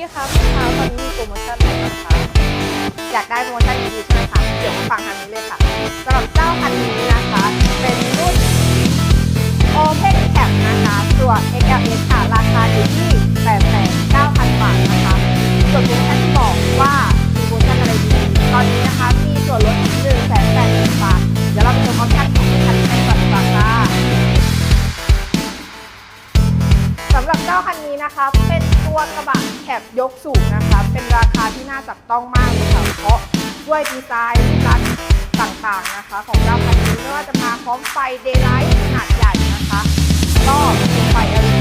พี่คะพี่คะตอนนี้มีโปรโมชั่นอะไรบ้างคะอยากได้โปรโมชั่นดีๆใช่ไหมคะเดี๋ยวมาฟังทางนี้เลยค่ะสำหรับเจ้าคันนี้นะคะ เป็นรุ่น Open Cap นะคะตัว XLS 9 คันนี้นะคะ เป็นตัวกระบะแคบยกสูงนะคะ เป็นราคาที่น่าจับต้องมากเลยค่ะ เพราะด้วยดีไซน์รูปลักษณ์ต่างๆนะคะ ของเจ้คันนี้ไม่ว่าจะมาพร้อมไฟเดย์ไลท์ขนาดใหญ่นะคะรอบไฟ LED